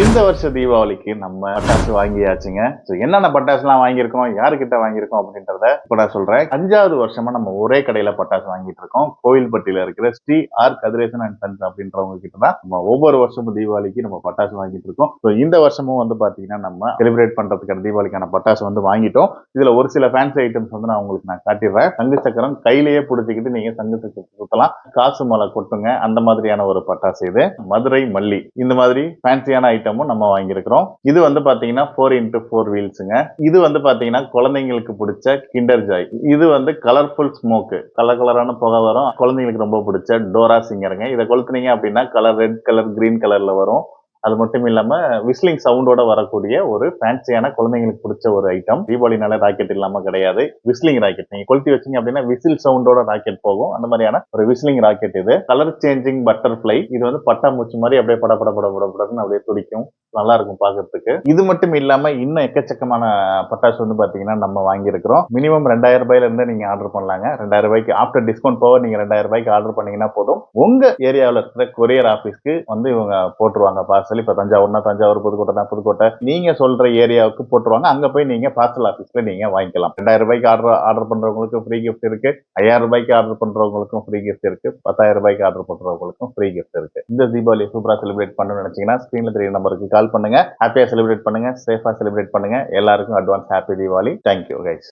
இந்த வருஷ தீபாவளிக்கு நம்ம பட்டாசு வாங்கியாச்சுங்க. ஸோ என்னென்ன பட்டாசுலாம் வாங்கியிருக்கோம் யாருக்கிட்ட வாங்கியிருக்கோம் அப்படின்றத இப்போ நான் சொல்றேன். அஞ்சாவது வருஷமா நம்ம ஒரே கடையில பட்டாசு வாங்கிட்டு இருக்கோம். கோயில்பட்டியில இருக்கிற Shri R Kathiresan and sons அப்படின்றவங்க கிட்ட தான் நம்ம ஒவ்வொரு வருஷமும் தீபாவளிக்கு நம்ம பட்டாசு வாங்கிட்டு இருக்கோம். ஸோ இந்த வருஷமும் வந்து பாத்தீங்கன்னா நம்ம செலிப்ரேட் பண்றதுக்கான தீபாவளிக்கான பட்டாசு வந்து வாங்கிட்டோம். இதுல ஒரு சில ஃபேன்சி ஐட்டம்ஸ் வந்து நான் உங்களுக்கு நான் காட்டிடுறேன். சங்கு சக்கரம் கையிலேயே பிடிச்சிக்கிட்டு நீங்க சங்கு சக்கரம் சுத்தலாம் காசு மலை கொட்டுங்க. அந்த மாதிரியான ஒரு பட்டாசு இது. மதுரை மல்லி. இந்த மாதிரி ஃபேன்சியான ஐட்டம் ஐட்டமும் நம்ம வாங்கியிருக்கிறோம். இது வந்து பாத்தீங்கன்னா ஃபோர் இன்டூ ஃபோர் வீல்ஸுங்க இது வந்து பாத்தீங்கன்னா குழந்தைங்களுக்கு பிடிச்ச கிண்டர் ஜாய் இது வந்து கலர்ஃபுல் ஸ்மோக்கு கலர் கலரான புகை வரும். குழந்தைங்களுக்கு ரொம்ப பிடிச்ச டோரா சிங்கருங்க. இதை கொளுத்துனீங்க அப்படின்னா கலர் ரெட் கலர் கிரீன் கலர்ல வரும். அது மட்டும் இல்லாம விஸ்லிங் சவுண்டோட வரக்கூடிய ஒரு ஃபேன்சியான குழந்தைங்களுக்கு பிடிச்ச ஒரு ஐட்டம் தீபாவளினால ராக்கெட் இல்லாம கிடையாது. விஸ்லிங் ராக்கெட் நீங்க கொளுத்தி வச்சீங்க அப்படின்னா விசில் சவுண்டோட ராக்கெட் போகும். அந்த மாதிரியான ஒரு விஸ்லிங் ராக்கெட் இது. கலர் சேஞ்சிங் பட்டர்ஃப்ளை இது வந்து பட்டாம்பூச்சி மாதிரி அப்படியே படப்பட பட பட பட படன்னு அப்படியே துடிக்கும். நல்லா இருக்கும் பாக்குறதுக்கு இது மட்டும் இல்லாம இன்னும் எக்கச்சக்கமான பட்டாசு வந்து பாத்தீங்கன்னா நம்ம வாங்கியிருக்கிறோம். மினிமம் ரெண்டாயிரம் ரூபாயில இருந்து நீங்க ஆர்டர் பண்ணலாங்க. ரெண்டாயிரம் ரூபாய்க்கு ஆஃப்டர் டிஸ்கவுண்ட் போக நீங்க ரெண்டாயிரம் ரூபாய்க்கு ஆர்டர் பண்ணீங்கன்னா போதும். உங்க ஏரியாவில் இருக்கிற கொரியர் ஆபீஸ்க்கு வந்து இவங்க போட்டுருவாங்க பார்சல் இப்ப தஞ்சாவூர்னா தஞ்சாவூர் புதுக்கோட்டைனா புதுக்கோட்டை. நீங்க சொல்ற ஏரியாவுக்கு போட்டுருவாங்க. அங்க போய் நீங்க பார்சல் ஆபீஸ்ல நீங்க வாங்கிக்கலாம். ரெண்டாயிரம் ரூபாய்க்கு ஆர்டர் ஆர்டர் பண்றவங்களுக்கு ஃப்ரீ கிஃப்ட் இருக்கு. ஐயாயிரம் ரூபாய்க்கு ஆர்டர் பண்றவங்களுக்கும் ஃப்ரீ கிஃப்ட் இருக்கு. பத்தாயிரம் ரூபாய்க்கு ஆர்டர் பண்றவங்களுக்கும் ஃப்ரீ கிஃப்ட் இருக்கு. இந்த தீபாவளி சூப்பரா செலிப்ரேட் பண்ணணும்னு நினைச்சீங்கன்னா ஸ்க்ரீன்ல தெரிய நம்பருக்கு கால் பண்ணுங்க. ஹாப்பியா செலிப்ரேட் பண்ணுங்க. சேஃபா செலிப்ரேட் பண்ணுங்க. எல்லாருக்கும் advance happy Deepavali thank you guys